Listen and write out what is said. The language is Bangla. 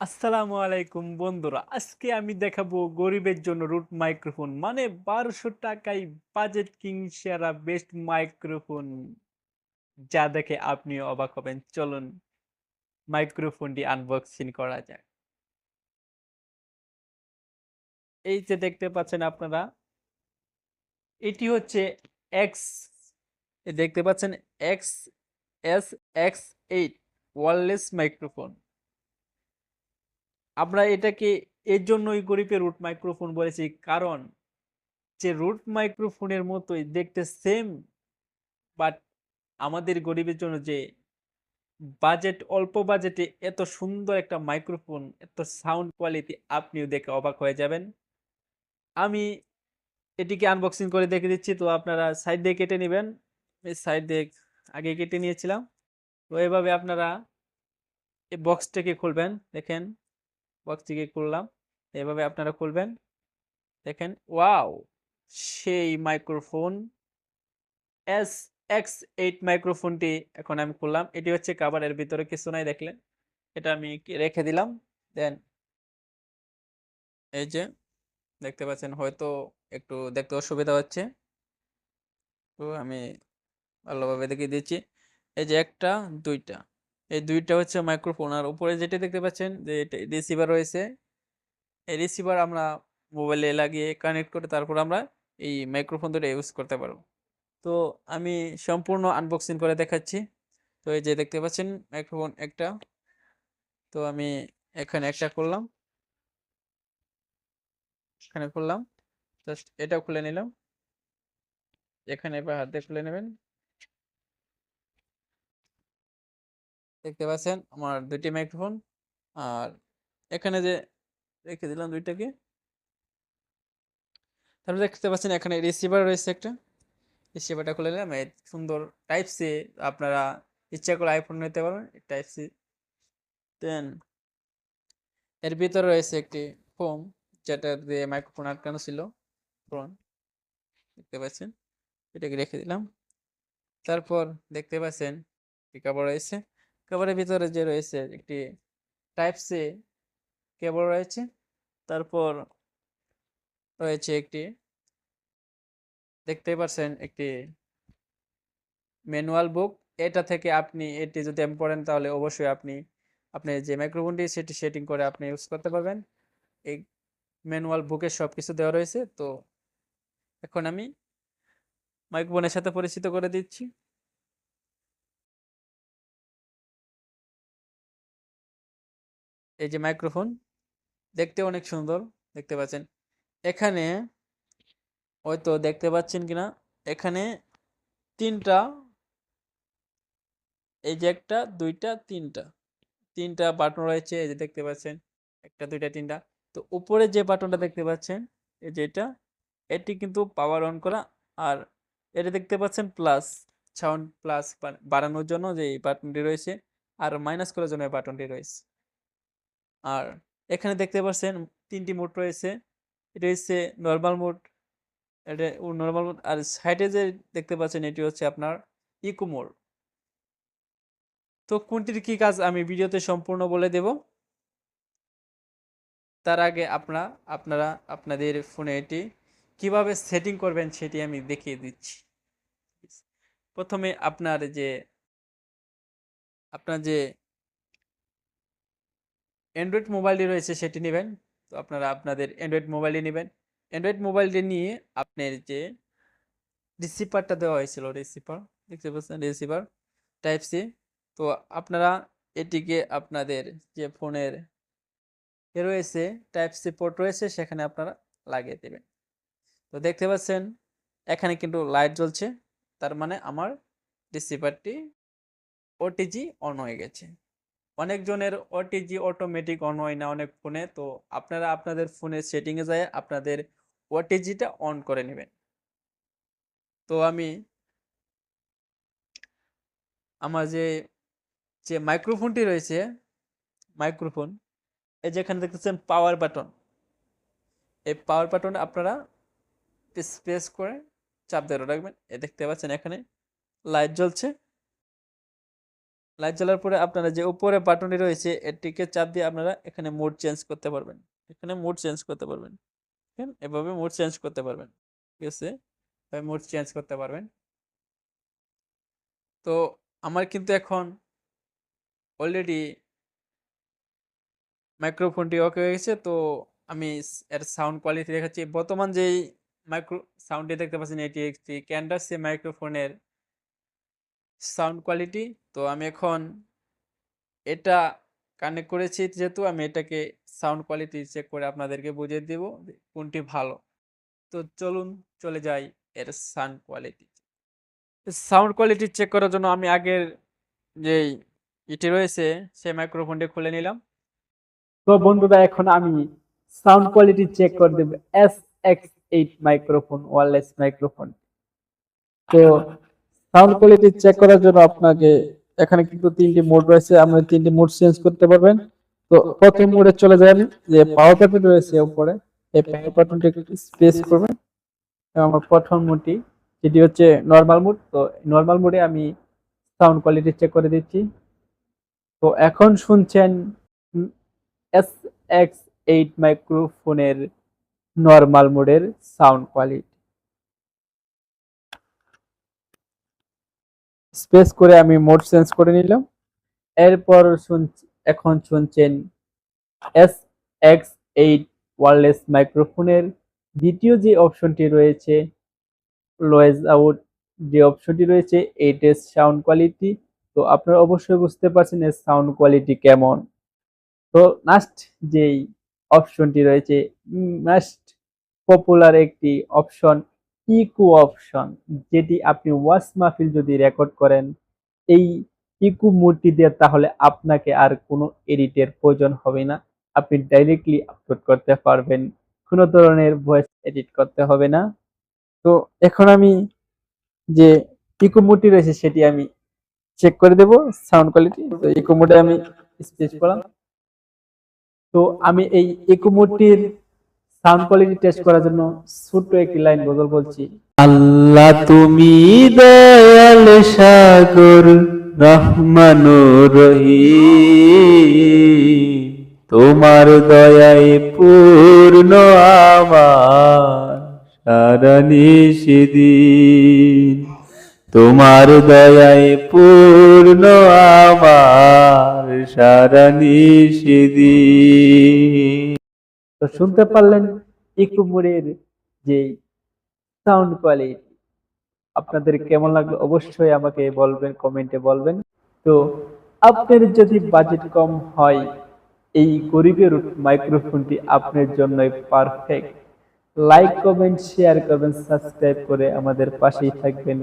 আসসালামু আলাইকুম বন্ধুরা, আজকে আমি দেখাবো গরিবের জন্য রুট মাইক্রোফোন মানে বারোশো টাকায় বাজেট কিং সেরা বেস্ট মাইক্রোফোন যা দেখে আপনিও অবাক হবেন। চলুন মাইক্রোফোনটি আনবক্সিং করা যাক। এই যে দেখতে পাচ্ছেন আপনারা, এটি হচ্ছে এক্স দেখতে পাচ্ছেন X S X eight wireless microphone আমরা এটাকে এর জন্যই গরিবের রুট মাইক্রোফোন বলেছি। কারণ যে রুট মাইক্রোফোনের মতোই দেখতে সেম বাট আমাদের গরিবের জন্য যে বাজেট অল্প বাজেটে এত সুন্দর একটা মাইক্রোফোন এত সাউন্ড কোয়ালিটি আপনিও দেখে অবাক হয়ে যাবেন। আমি এটিকে আনবক্সিং করে দেখে দিচ্ছি, তো আপনারা সাইড দিয়ে কেটে নেবেন। এই সাইড দিয়ে আগে কেটে নিয়েছিলাম। তো এভাবে আপনারা এই বক্সটাকে খুলবেন, দেখেন। বক্সটিকে খুললাম। এভাবে আপনারা খুলবেন। দেখেন, ওয়াও! সেই মাইক্রোফোন এস এক্স এইট মাইক্রোফোনটি এখন আমি খুললাম। এটি হচ্ছে কাভারের ভিতরে, কিছু নাই দেখলেন। এটা আমি রেখে দিলাম। দেন এই যে, দেখতে পাচ্ছেন, হয়তো একটু দেখতে অসুবিধা হচ্ছে। তো আমি ভালোভাবে দেখিয়ে দিচ্ছি। এই যে একটা, দুইটা। এই দুইটা হচ্ছে মাইক্রোফোন আর উপরে যেটা দেখতে পাচ্ছেন যে এটা রিসিভার রয়েছে। এই রিসিভার আমরা মোবাইলে লাগিয়ে কানেক্ট করে তারপর আমরা এই মাইক্রোফোন দুটো ইউজ করতে পারব। তো আমি সম্পূর্ণ আনবক্সিং করে দেখাচ্ছি। তো এই যে দেখতে পাচ্ছেন মাইক্রোফোন একটা। তো আমি এখানে একটা করলাম। এখানে করলাম। জাস্ট এটাও খুলে নিলাম। এখানে এবার হাত দিয়ে খুলে নেবেন। দেখতে পাচ্ছেন আমার দুইটি মাইক্রোফোন আর এখানে যে রেখে দিলাম দুইটাকে। তারপরে দেখতে পাচ্ছেন এখানে রিসিভার রয়েছে একটা। রিসিভারটা খুলে নিলাম, এই সুন্দর টাইপ সি আপনারা ইচ্ছা করে আইফোন নিতে পারবেন টাইপ সি দেন এর ভিতরে রয়েছে একটি ফোম যেটা দিয়ে মাইক্রোফোন আটকানো ছিল ফোন দেখতে পাচ্ছেন, এটাকে রেখে দিলাম। তারপর দেখতে পাচ্ছেন কাপড় রয়েছে। কাপড়ের ভিতরে যে রয়েছে একটি টাইপ সি কেবল রয়েছে, তারপর রয়েছে একটি, দেখতেই পাচ্ছেন একটি ম্যানুয়াল বুক এটা থেকে আপনি এটি যদি আমি পড়েন তাহলে অবশ্যই আপনি আপনি যে মাইক্রোফোনটি সেটি সেটিং করে আপনি ইউজ করতে পারবেন। এই ম্যানুয়াল বুকে সব কিছু দেওয়া রয়েছে। তো এখন আমি মাইক্রোফোনের সাথে পরিচিত করে দিচ্ছি। এই যে মাইক্রোফোন দেখতে অনেক সুন্দর, দেখতে পাচ্ছেন। এখানে হয়তো দেখতে পাচ্ছেন কিনা, এখানে তিনটা, এই যে একটা, দুইটা, তিনটা। তিনটা বাটন রয়েছে, এই যে দেখতে পাচ্ছেন, একটা, দুইটা, তিনটা। তো উপরে যে বাটনটা দেখতে পাচ্ছেন, এই যে এটা, এটি কিন্তু পাওয়ার অন করা, আর এটা দেখতে পাচ্ছেন প্লাস সাউন্ড প্লাস বাড়ানোর জন্য যে বাটনটি রয়েছে, আর মাইনাস করার জন্য বাটনটি রয়েছে। আর এখানে দেখতে পাচ্ছেন তিনটি মোড রয়েছে। এটা হচ্ছে নর্মাল মোড এটা নর্মাল মোড আর সাইডে যে দেখতে পাচ্ছেন এটি হচ্ছে আপনার ইকো মোড তো কোনটির কি কাজ আমি ভিডিওতে সম্পূর্ণ বলে দেব। তার আগে আপনারা আপনারা, আপনাদের ফোনে এটি কীভাবে সেটিং করবেন সেটি আমি দেখিয়ে দিচ্ছি। প্রথমে আপনার যে আপনার যে অ্যান্ড্রয়েড মোবাইলটি রয়েছে, সেটি নেবেন। তো আপনারা আপনাদের অ্যান্ড্রয়েড মোবাইলটি নেবেন। অ্যান্ড্রয়েড মোবাইলটি নিয়ে আপনার যে রিসিভারটা দেওয়া হয়েছিল রিসিভার দেখতে পাচ্ছেন? রিসিভার টাইপ সি তো আপনারা এটিকে আপনাদের যে ফোনের এ রয়েছে টাইপ সি পোর্ট রয়েছে, সেখানে আপনারা লাগিয়ে দেবেন। তো দেখতে পাচ্ছেন, এখানে কিন্তু লাইট জ্বলছে। তার মানে আমার রিসিভারটি ওটিজি অন হয়ে গেছে। অনেকজনের ওটিজি অটোমেটিক অন হয় না অনেক ফোনে তো আপনারা আপনাদের ফোনের সেটিংয়ে যায়, আপনাদের ওটিজিটা অন করে নেবেন। তো আমি আমার যে যে মাইক্রোফোনটি রয়েছে মাইক্রোফোন এই যেখানে দেখতেছেন পাওয়ার বাটন এই পাওয়ার বাটন আপনারা স্পেস করে চাপ ধরে রাখবেন। এ দেখতে পাচ্ছেন এখানে লাইট জ্বলছে। লাইট জ্বালার পরে আপনারা যে উপরে বাটনটি রয়েছে, এটিকে চাপ দিয়ে আপনারা এখানে মোড চেঞ্জ করতে পারবেন। এখানে মোড চেঞ্জ করতে পারবেন। এভাবে মোড চেঞ্জ করতে পারবেন। ঠিক আছে? মোড চেঞ্জ করতে পারবেন। তো আমার কিন্তু এখন অলরেডি মাইক্রোফোনটি ওকে হয়ে গেছে। তো আমি এর সাউন্ড কোয়ালিটি দেখাচ্ছি। বর্তমান যেই মাইক্রো সাউন্ডটি দেখতে পাচ্ছেন, এটি একটি ক্যান্ডাসি মাইক্রোফোনের সাউন্ড কোয়ালিটি। তো আমি এখন এটা কানেক্ট করেছি। যেহেতু আমি এটাকে সাউন্ড কোয়ালিটি চেক করে আপনাদেরকে বুঝিয়ে দেব যে কোনটি ভালো। তো চলুন চলে যাই এর sound quality. Sound quality check করার জন্য আমি আগের যেই ইটি রয়েছে, সেই মাইক্রোফোনটি খুলে নিলাম। তো বন্ধুরা, এখন আমি সাউন্ড কোয়ালিটি চেক করে দেব। S X eight microphone, wireless microphone. তো সাউন্ড কোয়ালিটি চেক করার জন্য আপনাকে এখানে কিন্তু তিনটি মোড রয়েছে, আপনি তিনটি মোড চেঞ্জ করতে পারবেন। তো প্রথম মোডে চলে যান, যে পাওয়ার বাটন রয়েছে উপরে, এই পাওয়ার বাটনটি স্পেস করবেন। এবং আমার প্রথম মোডটি যেটি হচ্ছে নর্মাল মোড তো নর্মাল মোডে আমি সাউন্ড কোয়ালিটি চেক করে দিচ্ছি। তো এখন শুনছেন এস এক্স এইট মাইক্রোফোনের নর্মাল মোডের সাউন্ড কোয়ালিটি স্পেস করে আমি মোড চেঞ্জ করে নিলাম। এরপর শুন এখন শুনছেন এস এক্স এইট ওয়ারলেস মাইক্রোফোনের দ্বিতীয় যে অপশনটি রয়েছে লয়েজ আউট যে অপশনটি রয়েছে এইটের সাউন্ড কোয়ালিটি তো আপনারা অবশ্যই বুঝতে পারছেন এর সাউন্ড কোয়ালিটি কেমন। তো লাস্ট যেই অপশনটি রয়েছে মাস্ট পপুলার একটি অপশন ইকো অপশন যেটি আপনি ওয়াস মাহফিল যদি রেকর্ড করেন, এই ইকো মোডটি দিয়ে তাহলে আপনাকে আর কোনো এডিটের প্রয়োজন হবে না। আপনি ডাইরেক্টলি আপলোড করতে পারবেন, কোনো ধরনের ভয়েস এডিট করতে হবে না। তো এখন আমি যে ইকো মোডটি রয়েছে সেটি আমি চেক করে দেব সাউন্ড কোয়ালিটি তো ইকো মোডে আমি স্পেস করলাম। তো আমি এই ইকো মোডটির সাউন্ড কোয়ালিটি টেস্ট করার জন্য ছোট্ট একটি লাইন বদল বলছি আল্লাহ তুমি দয়াল সাগর, রহমান রহিম। তোমার দয়ায় পূর্ণ আমার, সারা নিষেদিন তোমার দয়ায় পূর্ণ আমার, সারা নিষেদিন তো শুনতে পারলেন ইকো মোডের যে সাউন্ড কোয়ালিটি আপনাদের কেমন লাগল অবশ্যই আমাকে বলবেন কমেন্টে বলবেন। তো আপনার যদি বাজেট কম হয়, এই গরিবের মাইক্রোফোনটি আপনার জন্যই পারফেক্ট লাইক কমেন্ট শেয়ার করবেন সাবস্ক্রাইব করে আমাদের পাশেই থাকবেন।